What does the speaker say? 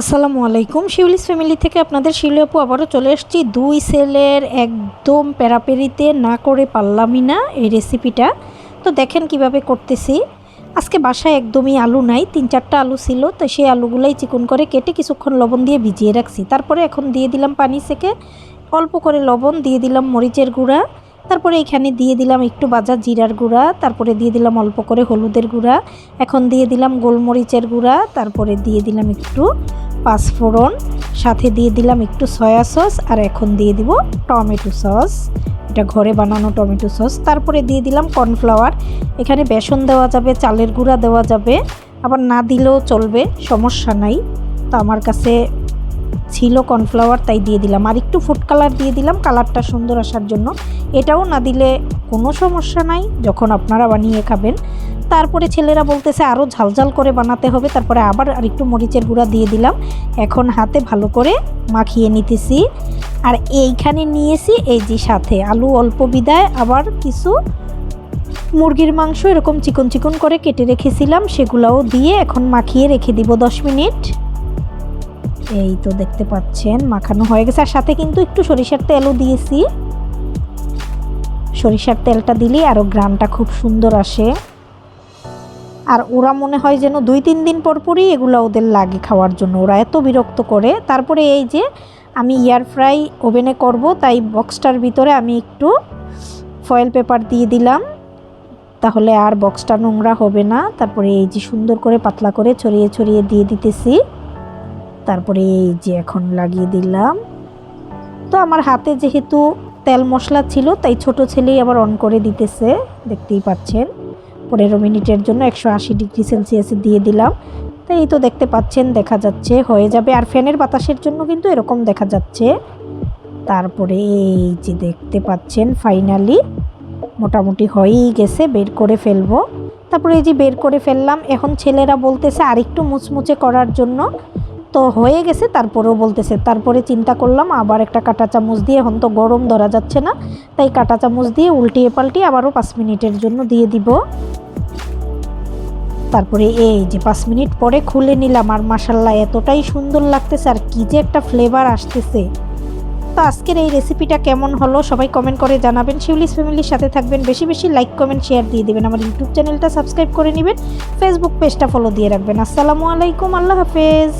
আসসালামু আলাইকুম। শিউলিস ফ্যামিলি থেকে আপনাদের শিউলি আপু আবারও চলে এসেছি দুই সেলের একদম প্যারাপেরিতে না করে পারলামই না এই রেসিপিটা তো দেখেন কীভাবে করতেছি। আজকে বাসায় একদমই আলু নাই, তিন চারটা আলু ছিল, তো সেই আলুগুলাই চিকন করে কেটে কিছুক্ষণ লবণ দিয়ে ভিজিয়ে রাখছি। তারপরে এখন দিয়ে দিলাম পানি সেকে, অল্প করে লবণ, দিয়ে দিলাম মরিচের গুঁড়া তারপরে এখানে দিয়ে দিলাম একটু বাজা জিরার গুঁড়া, তারপরে দিয়ে দিলাম অল্প করে হলুদের গুঁড়া, এখন দিয়ে দিলাম গোলমরিচের গুঁড়া, তারপরে দিয়ে দিলাম একটু পাঁচফোড়ন, সাথে দিয়ে দিলাম একটু সয়া সস, আর এখন দিয়ে দিব টমেটো সস। এটা ঘরে বানানো টমেটো সস। তারপরে দিয়ে দিলাম কর্নফ্লাওয়ার। এখানে বেসন দেওয়া যাবে, চালের গুঁড়া দেওয়া যাবে। আবার না দিলেও চলবে, সমস্যা নাই। তো আমার কাছে ছিল কর্নফ্লাওয়ার, তাই দিয়ে দিলাম। আর একটু ফুড কালার দিয়ে দিলাম, কালারটা সুন্দর আসার জন্য। এটাও না দিলে কোনো সমস্যা নাই, যখন আপনারা বানিয়ে খাবেন। তারপরে ছেলেরা বলতেছে আরও ঝালঝাল করে বানাতে হবে। তারপরে আবার আর একটু মরিচের গুঁড়া দিয়ে দিলাম। এখন হাতে ভালো করে মাখিয়ে নিতেছি। আর এইখানে নিয়েছি এই যে সাথে আলু অল্প বিদায়, আবার কিছু মুরগির মাংস, এরকম চিকন চিকন করে কেটে রেখেছিলাম। সেগুলোও দিয়ে এখন মাখিয়ে রেখে দিব দশ মিনিট। এই তো দেখতে পাচ্ছেন, মাখানো হয়ে গেছে। আর সাথে কিন্তু একটু সরিষার তেলও দিয়েছি। সরিষার তেলটা দিলে আরও গ্রামটা খুব সুন্দর আসে। আর ওরা মনে হয় যেন দুই তিন দিন পর পরই এগুলো ওদের লাগে খাওয়ার জন্য। ওরা এত বিরক্ত করে। তারপরে এই যে আমি এয়ার ফ্রাই ওভেনে করব, তাই বক্সটার ভিতরে আমি একটু ফয়েল পেপার দিয়ে দিলাম। তাহলে আর বক্সটা নোংরা হবে না। তারপরে এই যে সুন্দর করে পাতলা করে ছড়িয়ে ছড়িয়ে দিয়ে দিতেছি। তারপরে এই যে এখন লাগিয়ে দিলাম। তো আমার হাতে যেহেতু তেল মশলা ছিল, তাই ছোট ছেলেই আবার অন করে দিতেছে, দেখতেই পাচ্ছেন। পনেরো মিনিটের জন্য একশো আশি ডিগ্রি সেলসিয়াসে দিয়ে দিলাম। তাই এই তো দেখতে পাচ্ছেন, দেখা যাচ্ছে, হয়ে যাবে। আর ফ্যানের বাতাসের জন্য কিন্তু এরকম দেখা যাচ্ছে। তারপরে এই যে দেখতে পাচ্ছেন ফাইনালি মোটামুটি হয়েই গেছে, বের করে ফেলব। তারপরে এই যে বের করে ফেললাম, এখন ছেলেরা বলতেছে আরেকটু মুচমুচে করার জন্য। তো হয়ে গেছে, তারপরেও বলতেছে, তারপরে চিন্তা করলাম, আবার একটা কাঁটা চামচ দিয়ে, এখন তো গরম, ধরা যাচ্ছে না, তাই কাঁটা চামচ দিয়ে উল্টিয়ে পাল্টিয়ে আবারও পাঁচ মিনিটের জন্য দিয়ে দিব। তারপরে এই যে পাঁচ মিনিট পরে খুলে নিলাম, আর মাসাল্লাহ এতটাই সুন্দর লাগতেছে, আর কী যে একটা ফ্লেভার আসতেছে। তো আজকের এই রেসিপিটা কেমন হলো, সবাই কমেন্ট করে জানাবেন। শিউলিস ফ্যামিলির সাথে থাকবেন, বেশি বেশি লাইক কমেন্ট শেয়ার দিয়ে দেবেন। আমার ইউটিউব চ্যানেলটা সাবস্ক্রাইব করে নেবেন ফেসবুক পেজটা ফলো দিয়ে রাখবেন। আসসালামু আলাইকুম, আল্লাহ হাফেজ।